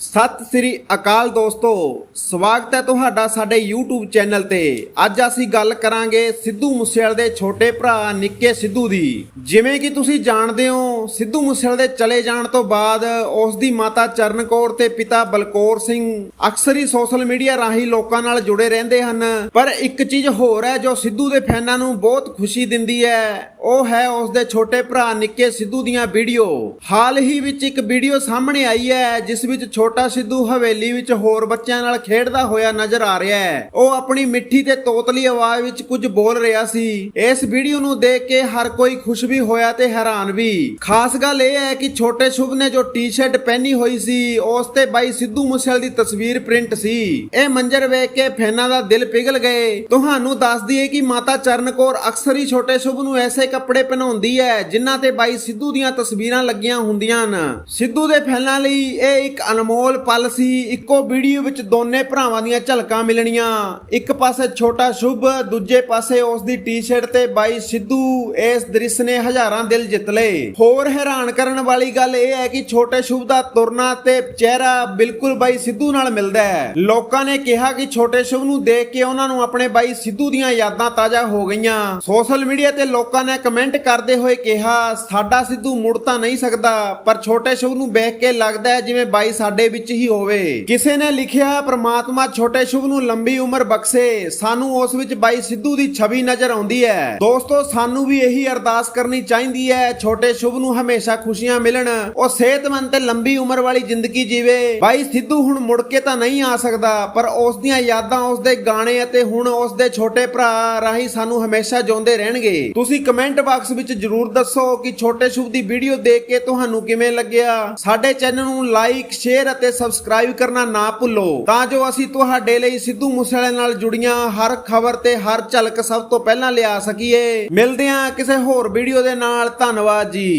ਸਤਿ ਸ੍ਰੀ ਅਕਾਲ ਦੋਸਤੋ, ਸਵਾਗਤ ਹੈ ਤੁਹਾਡਾ ਸਾਡੇ YouTube ਚੈਨਲ ਤੇ। ਅੱਜ ਅਸੀਂ ਗੱਲ ਕਰਾਂਗੇ ਸਿੱਧੂ ਮੂਸੇਵਾਲੇ ਦੇ ਛੋਟੇ ਭਰਾ ਨਿੱਕੇ ਸਿੱਧੂ ਦੀ। ਜਿਵੇਂ ਕਿ ਤੁਸੀਂ ਜਾਣਦੇ ਹੋ, ਸਿੱਧੂ ਮੂਸੇਵਾਲੇ ਦੇ ਚਲੇ ਜਾਣ ਤੋਂ ਬਾਅਦ ਉਸ ਦੀ ਮਾਤਾ ਚਰਨ ਕੌਰ ਤੇ ਪਿਤਾ ਬਲਕੌਰ ਸਿੰਘ ਅਕਸਰ ਹੀ ਸੋਸ਼ਲ ਮੀਡੀਆ ਰਾਹੀਂ ਲੋਕਾਂ ਨਾਲ ਜੁੜੇ ਰਹਿੰਦੇ ਹਨ। ਪਰ ਇੱਕ ਚੀਜ਼ ਹੋਰ ਹੈ, ਜੋ ਸਿੱਧੂ ਦੇ ਫੈਨਾਂ ਨੂੰ ਬਹੁਤ ਖੁਸ਼ੀ ਦਿੰਦੀ ਹੈ, ਉਹ ਹੈ ਉਸ ਦੇ ਛੋਟੇ ਭਰਾ ਨਿੱਕੇ ਸਿੱਧੂ ਦੀਆਂ ਵੀਡੀਓ। ਹਾਲ ਹੀ ਵਿੱਚ ਇੱਕ ਵੀਡੀਓ ਸਾਹਮਣੇ ਆਈ ਹੈ, ਜਿਸ ਵਿੱਚ ਛੋਟਾ ਛੋਟਾ ਸਿੱਧੂ ਹਵੇਲੀ ਵਿੱਚ ਹੋਰ ਬੱਚਿਆਂ ਨਾਲ ਖੇਡਦਾ ਹੋਇਆ ਨਜ਼ਰ ਆ ਰਿਹਾ ਹੈ। ਉਹ ਆਪਣੀ ਮਿੱਠੀ ਤੇ ਤੋਤਲੀ ਆਵਾਜ਼ ਵਿੱਚ ਕੁਝ ਬੋਲ ਰਿਹਾ ਸੀ। ਇਸ ਵੀਡੀਓ ਨੂੰ ਦੇਖ ਕੇ ਹਰ ਕੋਈ ਖੁਸ਼ ਵੀ ਹੋਇਆ ਤੇ ਹੈਰਾਨ ਵੀ। ਖਾਸ ਗੱਲ ਇਹ ਹੈ ਕਿ ਛੋਟੇ ਸ਼ੁਭ ਨੇ ਜੋ ਟੀ-ਸ਼ਰਟ ਪਹਿਨੀ ਹੋਈ ਸੀ, ਉਸ ਤੇ ਬਾਈ ਸਿੱਧੂ ਮੂਸੇਵਾਲੇ ਦੀ ਤਸਵੀਰ ਪ੍ਰਿੰਟ ਸੀ। ਇਹ ਮੰਜ਼ਰ ਵੇਖ ਕੇ ਫੈਨਾਂ ਦਾ ਦਿਲ ਪਿਘਲ ਗਏ। ਤੁਹਾਨੂੰ ਦੱਸ ਦਈਏ ਕਿ ਮਾਤਾ ਚਰਨ ਕੌਰ ਅਕਸਰ ਹੀ ਛੋਟੇ ਸ਼ੁਭ ਨੂੰ ਐਸੇ ਕੱਪੜੇ ਪਹਿਨਾਉਂਦੀ ਹੈ, ਜਿਨ੍ਹਾਂ ਤੇ ਬਾਈ ਸਿੱਧੂ ਦੀਆਂ ਤਸਵੀਰਾਂ ਲੱਗੀਆਂ ਹੁੰਦੀਆਂ ਹਨ। ਸਿੱਧੂ ਦੇ ਫੈਨਾਂ ਲਈ ਇਹ ਇੱਕ ਅਨਮੋਲ ਪਲ ਸੀ, ਇੱਕੋ ਵੀਡੀਓ ਵਿੱਚ ਦੋਨੇ ਭਰਾਵਾਂ ਦੀਆਂ ਝਲਕਾਂ ਮਿਲਣੀਆਂ। ਇੱਕ ਪਾਸੇ ਛੋਟਾ ਸ਼ੁਭ, ਦੂਜੇ ਪਾਸੇ ਉਸ ਦੀ ਟੀ-ਸ਼ਰਟ ਤੇ ਬਾਈ ਸਿੱਧੂ, ਇਸ ਦ੍ਰਿਸ਼ ਨੇ ਹਜ਼ਾਰਾਂ ਦਿਲ ਜਿੱਤ ਲਏ। ਹੋਰ ਹੈਰਾਨ ਕਰਨ ਵਾਲੀ ਗੱਲ ਇਹ ਹੈ ਕਿ ਛੋਟੇ ਸ਼ੁਭ ਦਾ ਤੁਰਨਾ ਤੇ ਚਿਹਰਾ ਬਿਲਕੁਲ ਬਾਈ ਸਿੱਧੂ ਨਾਲ ਮਿਲਦਾ ਹੈ। ਲੋਕਾਂ ਨੇ ਕਿਹਾ ਕਿ ਛੋਟੇ ਸ਼ੁਭ ਨੂੰ ਦੇਖ ਕੇ ਉਹਨਾਂ ਨੂੰ ਆਪਣੇ ਬਾਈ ਸਿੱਧੂ ਦੀਆਂ ਯਾਦਾਂ ਤਾਜ਼ਾ ਹੋ ਗਈਆਂ। ਸੋਸ਼ਲ ਮੀਡੀਆ ਤੇ ਲੋਕਾਂ ਨੇ ਕਮੈਂਟ ਕਰਦੇ ਹੋਏ ਕਿਹਾ, ਸਾਡਾ ਸਿੱਧੂ ਮੁੜ ਤਾਂ ਨਹੀਂ ਸਕਦਾ, ਪਰ ਛੋਟੇ ਸ਼ੁਭ ਨੂੰ ਵੇਖ ਕੇ ਲੱਗਦਾ ਹੈ ਜਿਵੇਂ ਬਾਈ ਸਾਡੇ ਵਿੱਚ ਹੀ ਹੋਵੇ। ਕਿਸੇ ਨੇ ਲਿਖਿਆ, ਪ੍ਰਮਾਤਮਾ ਛੋਟੇ ਸ਼ੁਭ ਨੂੰ ਲੰਬੀ ਉਮਰ ਬਖਸ਼ੇ। ਸਾਨੂੰ ਉਸ ਵਿੱਚ ਬਾਈ ਸਿੱਧੂ ਦੀ ਛਵੀ ਨਜ਼ਰ ਆਉਂਦੀ ਹੈ। ਦੋਸਤੋ, ਸਾਨੂੰ ਵੀ ਇਹੀ ਅਰਦਾਸ ਕਰਨੀ ਚਾਹੀਦੀ ਹੈ, ਛੋਟੇ ਸ਼ੁਭ ਨੂੰ ਹਮੇਸ਼ਾ ਖੁਸ਼ੀਆਂ ਮਿਲਣ। ਉਹ ਸਿਹਤਮੰਦ ਤੇ ਲੰਬੀ ਉਮਰ ਵਾਲੀ ਜ਼ਿੰਦਗੀ ਜੀਵੇ। ਬਾਈ ਸਿੱਧੂ ਹੁਣ ਮੁੜ ਕੇ ਤਾਂ ਨਹੀਂ ਆ ਸਕਦਾ, ਪਰ ਉਸ ਦੀਆਂ ਯਾਦਾਂ, ਉਸ ਦੇ ਗਾਣੇ ਅਤੇ ਹੁਣ ਉਸ ਦੇ ਛੋਟੇ ਭਰਾ ਰਾਹੀਂ ਸਾਨੂੰ ਹਮੇਸ਼ਾ ਜਿਉਂਦੇ ਰਹਿਣਗੇ। ਤੁਸੀਂ ਕਮੈਂਟ ਬਾਕਸ ਵਿੱਚ ਜਰੂਰ ਦੱਸੋ ਕਿ ਛੋਟੇ ਸ਼ੁਭ ਦੀ ਵੀਡੀਓ ਦੇਖ ਕੇ ਤੁਹਾਨੂੰ ਕਿਵੇਂ ਲੱਗਿਆ? ਸਾਡੇ ਚੈਨਲ ਨੂੰ ਲਾਈਕ, ਸ਼ੇਅਰ ਸ਼ੇਅਰ ਅਤੇ ਸਬਸਕ੍ਰਾਈਬ ਕਰਨਾ ਨਾ ਭੁੱਲੋ। ਤਾਂ ਜੋ ਅਸੀਂ ਤੁਹਾਡੇ ਲਈ ਸਿੱਧੂ ਮੂਸੇਵਾਲੇ ਨਾਲ ਜੁੜੀਆਂ ਹਰ ਖਬਰ ਤੇ ਹਰ ਝਲਕ ਸਭ ਤੋਂ ਪਹਿਲਾਂ ਲਿਆ ਸਕੀਏ। ਮਿਲਦੇ ਹਾਂ ਕਿਸੇ ਹੋਰ ਵੀਡੀਓ ਦੇ ਨਾਲ। ਧੰਨਵਾਦ ਜੀ।